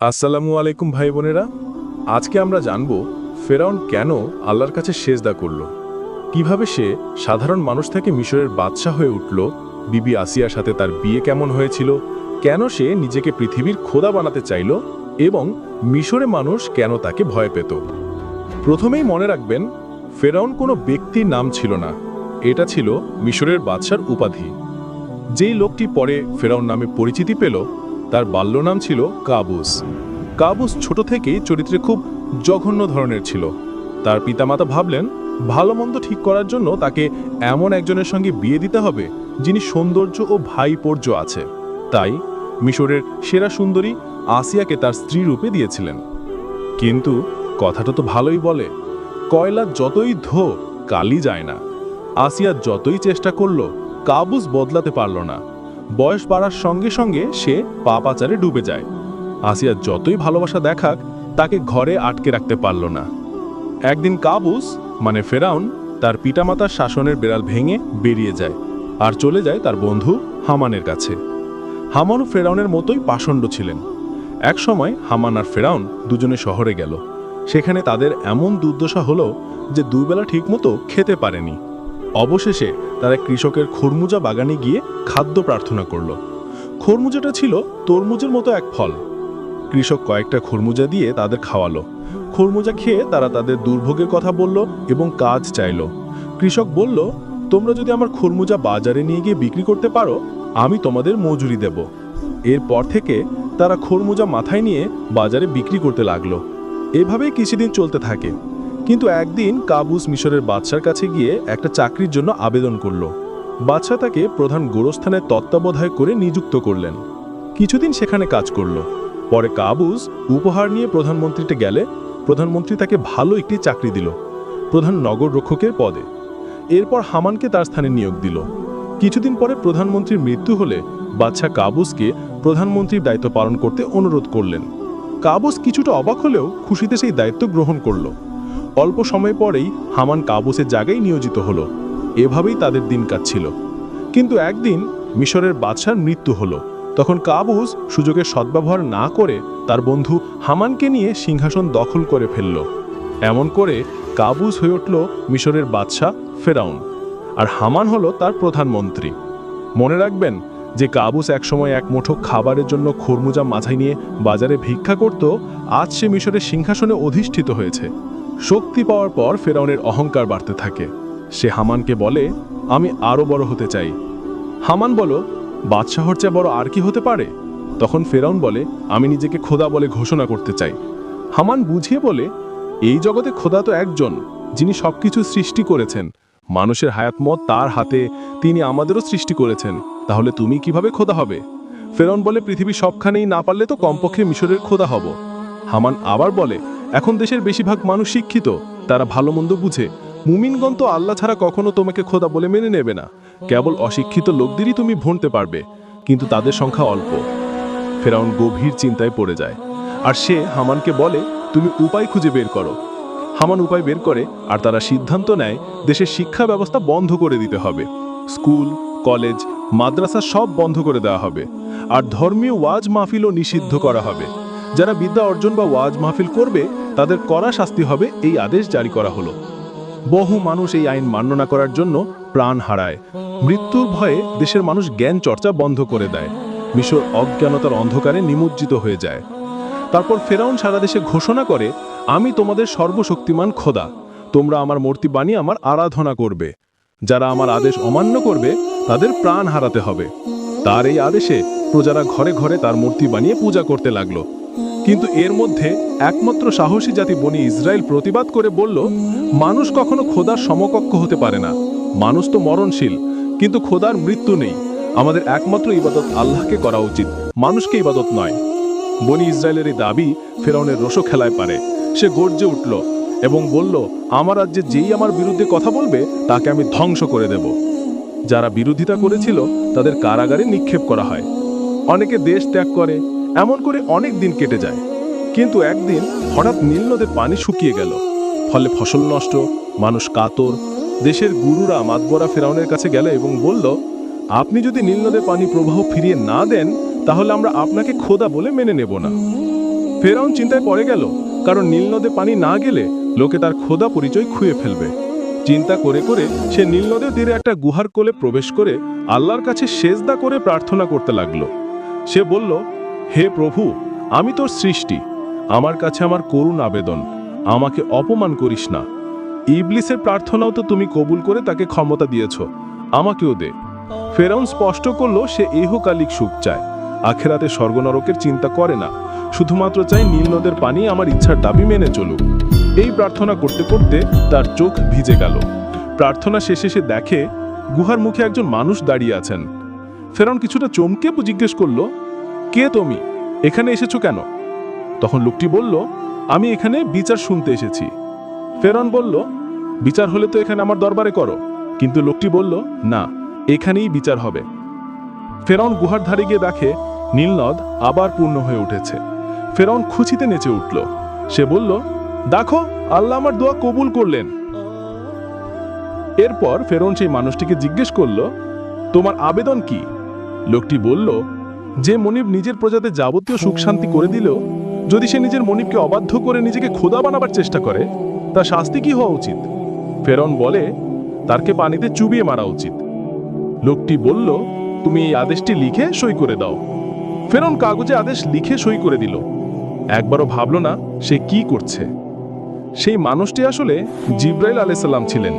আসসালামু আলাইকুম, ভাই বোনেরা। আজকে আমরা জানব ফেরাউন কেন আল্লাহর কাছে সেজদা করল। কীভাবে সে সাধারণ মানুষ থেকে মিশরের বাদশাহ হয়ে উঠল, বিবি আসিয়ার সাথে তার বিয়ে কেমন হয়েছিল, কেন সে নিজেকে পৃথিবীর খোদা বানাতে চাইল এবং মিশরে মানুষ কেন তাকে ভয় পেত। প্রথমেই মনে রাখবেন, ফেরাউন কোনো ব্যক্তির নাম ছিল না। এটা ছিল মিশরের বাদশার উপাধি। যেই লোকটি পরে ফেরাউন নামে পরিচিতি পেল তার বাল্য নাম ছিল কাবুস। কাবুস ছোট থেকেই চরিত্রে খুব জঘন্য ধরনের ছিল। তার পিতামাতা ভাবলেন, ভালো মন্দ ঠিক করার জন্য তাকে এমন একজনের সঙ্গে বিয়ে দিতে হবে, যিনি সৌন্দর্য ও ভাইপর্য আছে। তাই মিশরের সেরা সুন্দরী আসিয়াকে তার স্ত্রী রূপে দিয়েছিলেন। কিন্তু কথাটা তো ভালোই বলে, কয়লা যতই ধো, কালি যায় না। আসিয়া যতই চেষ্টা করল, কাবুস বদলাতে পারল না। বয়স বাড়ার সঙ্গে সঙ্গে সে পাপাচারে ডুবে যায়। আসিয়া যতই ভালোবাসা দেখাক, তাকে ঘরে আটকে রাখতে পারল না। একদিন কাবুস মানে ফেরাউন, তার পিতামাতার শাসনের বেড়াল ভেঙে বেরিয়ে যায় আর চলে যায় তার বন্ধু হামানের কাছে। হামানও ফেরাউনের মতোই পাষণ্ড ছিলেন। এক সময় হামান আর ফেরাউন দুজনে শহরে গেল। সেখানে তাদের এমন দুর্দশা হলো যে দুবেলা ঠিকমতো খেতে পারেনি। অবশেষে তারা কৃষকের খরমুজা বাগানে গিয়ে খাদ্য প্রার্থনা করল। খরমুজাটা ছিল তরমুজের মতো এক ফল। কৃষক কয়েকটা খরমুজা দিয়ে তাদের খাওয়ালো। খরমুজা খেয়ে তারা তাদের দুর্ভোগের কথা বলল এবং কাজ চাইল। কৃষক বলল, তোমরা যদি আমার খরমুজা বাজারে নিয়ে গিয়ে বিক্রি করতে পারো, আমি তোমাদের মজুরি দেব। এরপর থেকে তারা খরমুজা মাথায় নিয়ে বাজারে বিক্রি করতে লাগল। এভাবেই কিছুদিন চলতে থাকে। কিন্তু একদিন কাবুস মিশরের বাদশার কাছে গিয়ে একটা চাকরির জন্য আবেদন করল। বাদশা তাকে প্রধান গোরস্থানের তত্ত্বাবধায় করে নিযুক্ত করলেন। কিছুদিন সেখানে কাজ করল। পরে কাবুস উপহার নিয়ে প্রধানমন্ত্রীতে গেলে প্রধানমন্ত্রী তাকে ভালো একটি চাকরি দিল, প্রধান নগর রক্ষকের পদে। এরপর হামানকে তার স্থানে নিয়োগ দিল। কিছুদিন পরে প্রধানমন্ত্রীর মৃত্যু হলে বাদশাহ কাবুসকে প্রধানমন্ত্রীর দায়িত্ব পালন করতে অনুরোধ করলেন। কাবুস কিছুটা অবাক হলেও খুশিতে সেই দায়িত্ব গ্রহণ করল। অল্প সময় পরেই হামান কাবুসের জায়গায় নিয়োজিত হলো। এভাবেই তাদের দিন কাটছিল। কিন্তু একদিন মিশরের বাদশার মৃত্যু হলো। তখন কাবুস সুযোগের সদ্ব্যবহার না করে তার বন্ধু হামানকে নিয়ে সিংহাসন দখল করে ফেলল। এমন করে কাবুস হয়ে উঠল মিশরের বাদশাহ ফেরাউন। আর হামান হলো তার প্রধানমন্ত্রী মনে রাখবেন যে কাবুস একসময় এক মুঠো খাবারের জন্য খরমুজা মাথায় নিয়ে বাজারে ভিক্ষা করত, আজ সে মিশরের সিংহাসনে অধিষ্ঠিত হয়েছে। শক্তি পাওয়ার পর ফেরাউনের অহংকার বাড়তে থাকে। সে হামানকে বলে, আমি আরও বড় হতে চাই। হামান বলো, বাদশাহর চেয়ে বড় আর কি হতে পারে? তখন ফেরাউন বলে, আমি নিজেকে খোদা বলে ঘোষণা করতে চাই। হামান বুঝিয়ে বলে, এই জগতে খোদা তো একজন, যিনি সবকিছু সৃষ্টি করেছেন। মানুষের হায়াতমত তার হাতে, তিনি আমাদেরও সৃষ্টি করেছেন। তাহলে তুমি কীভাবে খোদা হবে? ফেরাউন বলে পৃথিবী সবখানেই না পারলে তো কমপক্ষে মিশরের খোদা হব। হামান আবার বলে এখন দেশের বেশিরভাগ মানুষ শিক্ষিত, তারা ভালো মন্দ বুঝে। মুমিনগণ তো আল্লাহ ছাড়া কখনো তোমাকে খোদা বলে মেনে নেবে না। কেবল অশিক্ষিত লোকদেরই তুমি ভনতে পারবে, কিন্তু তাদের সংখ্যা অল্প। ফেরাউন গভীর চিন্তায় পড়ে যায়। আর সে হামানকে বলে, তুমি উপায় খুঁজে বের করো। হামান উপায় বের করে, আর তারা সিদ্ধান্ত নেয়, দেশের শিক্ষা ব্যবস্থা বন্ধ করে দিতে হবে। স্কুল, কলেজ, মাদ্রাসা সব বন্ধ করে দেওয়া হবে। আর ধর্মীয় ওয়াজ মাহফিলও নিষিদ্ধ করা হবে। যারা বিদ্যা অর্জন বা ওয়াজ মাহফিল করবে, তাদের কড়া শাস্তি হবে এই আদেশ জারি করা হলো। বহু মানুষ এই আইন মান্য না করার জন্য প্রাণ হারায়। মৃত্যুর ভয়ে দেশের মানুষ জ্ঞান চর্চা বন্ধ করে দেয়। মিশর অজ্ঞানতার অন্ধকারে নিমজ্জিত হয়ে যায়। তারপর ফেরাউন সারা দেশে ঘোষণা করে, আমি তোমাদের সর্বশক্তিমান খোদা। তোমরা আমার মূর্তি বানিয়ে আমার আরাধনা করবে। যারা আমার আদেশ অমান্য করবে, তাদের প্রাণ হারাতে হবে। তার এই আদেশে প্রজারা ঘরে ঘরে তার মূর্তি বানিয়ে পূজা করতে লাগল। কিন্তু এর মধ্যে একমাত্র সাহসী জাতি বনি ইসরায়েল প্রতিবাদ করে বলল, মানুষ কখনো খোদার সমকক্ষ হতে পারে না। মানুষ তো মরণশীল, কিন্তু খোদার মৃত্যু নেই। আমাদের একমাত্র ইবাদত আল্লাহকে করা উচিত। মানুষকে ইবাদত নয়। বনি ইসরায়েলের এই দাবি ফেরাউনের রোষো খেলায় পারে। সে গর্জে উঠল এবং বলল, আমার রাজ্যে যেই আমার বিরুদ্ধে কথা বলবে, তাকে আমি ধ্বংস করে দেব। যারা বিরোধিতা করেছিল, তাদের কারাগারে নিক্ষেপ করা হয়। অনেকে দেশ ত্যাগ করে এমন করে অনেক দিন কেটে যায়। কিন্তু একদিন হঠাৎ নীল নদের পানি শুকিয়ে গেল। ফলে ফসল নষ্ট, মানুষ কাতর, দেশের গুরুরা মাতবরা ফেরাউনের কাছে গেল এবং বলল, আপনি যদি নীল নদের পানি প্রবাহ ফিরিয়ে না দেন, তাহলে আমরা আপনাকে খোদা বলে মেনে নেব না। ফেরাউন চিন্তায় পড়ে গেল, কারণ নীল নদে পানি না গেলে লোকে তার খোদা পরিচয় খুঁয়ে ফেলবে। চিন্তা করে করে সে নীল নদের তীরে একটা গুহার কোলে প্রবেশ করে আল্লাহর কাছে সেজদা করে প্রার্থনা করতে লাগল। সে বলল হে প্রভু, আমি তোর সৃষ্টি। আমার কাছে আমার করুণ আবেদন। আমাকে অপমান করিস না। ইবলিসের প্রার্থনাও তো তুমি কবুল করে তাকে ক্ষমতা দিয়েছ। আমাকেও দে। ফেরাউন স্পষ্ট করল, সে ইহকালিক সুখ চায়। আখেরাতে স্বর্গনরকের চিন্তা করে না। শুধুমাত্র চাই নীল নদের পানি আমার ইচ্ছার দাবি মেনে চলুক। এই প্রার্থনা করতে করতে তার চোখ ভিজে গেল। প্রার্থনা শেষে সে দেখে, গুহার মুখে একজন মানুষ দাঁড়িয়ে আছেন। ফেরাউন কিছুটা চমকে জিজ্ঞেস করল কে তুমি? এখানে এসেছ কেন? তখন লোকটি বলল, আমি এখানে বিচার শুনতে এসেছি। ফেরন বলল, বিচার হলে তো এখানে আমার দরবারে করো। কিন্তু লোকটি বলল, না, এখানেই বিচার হবে। ফেরন গুহার ধারে গিয়ে দেখে, নীলনদ আবার পূর্ণ হয়ে উঠেছে। ফেরন খুশিতে নেচে উঠল। সে বলল, দেখো, আল্লাহ আমার দোয়া কবুল করলেন। এরপর ফেরন সেই মানুষটিকে জিজ্ঞেস করল, তোমার আবেদন কি? লোকটি বলল যে মনিব নিজের প্রজাতে যাবতীয় সুখ শান্তি করে দিল যদি সে নিজের মনিবকে অবাধ্য করে নিজেকে খোদা বানাবার চেষ্টা করে তার শাস্তি কি হওয়া উচিত? ফেরন বলে, তারকে পানিতে চুবিয়ে মারা উচিত। লোকটি বলল, তুমি এই আদেশটি লিখে সই করে দাও। ফেরন কাগজে আদেশ লিখে সই করে দিল। একবারও ভাবল না সে কি করছে। সেই মানুষটি আসলে জিব্রাইল আলাইসাল্লাম ছিলেন।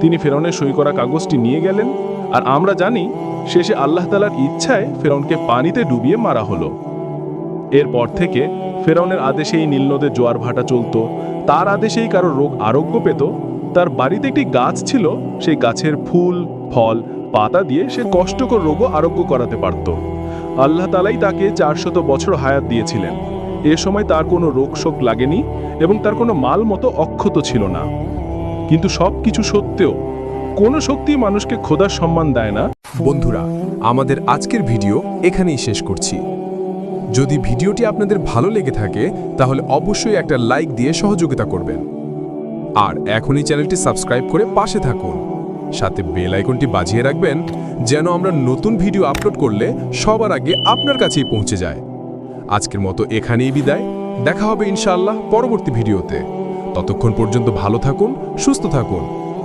তিনি ফেরনের সই করা কাগজটি নিয়ে গেলেন আর আমরা জানি, শেষে আল্লাহ তালার ইচ্ছায় ফেরনকে পানিতে ডুবিয়ে মারা হলো। এরপর থেকে ফেরাউনের আদেশেই নীলনদের জোয়ার ভাটা চলতো। তার আদেশেই কারও রোগ আরোগ্য পেত। তার বাড়িতে একটি গাছ ছিল, সেই গাছের ফুল, ফল, পাতা দিয়ে সে কষ্টকর রোগও আরোগ্য করাতে পারত। আল্লাহ তালাই তাকে চারশত বছর হায়াত দিয়েছিলেন। এ সময় তার কোনো রোগ শোক লাগেনি এবং তার কোনো মাল মতো অক্ষত ছিল না। কিন্তু সব কিছু সত্ত্বেও কোনো শক্তি মানুষকে খোদার সম্মান দেয় না। বন্ধুরা, আমাদের আজকের ভিডিও এখানেই শেষ করছি। যদি ভিডিওটি আপনাদের ভালো লেগে থাকে, তাহলে অবশ্যই একটা লাইক দিয়ে সহযোগিতা করবেন। আর এখনই চ্যানেলটি সাবস্ক্রাইব করে পাশে থাকুন। সাথে বেল আইকনটি বাজিয়ে রাখবেন, যেন আমরা নতুন ভিডিও আপলোড করলে সবার আগে আপনার কাছেই পৌঁছে যায়। আজকের মতো এখানেই বিদায়। দেখা হবে ইনশাআল্লাহ পরবর্তী ভিডিওতে। ততক্ষণ পর্যন্ত ভালো থাকুন, সুস্থ থাকুন।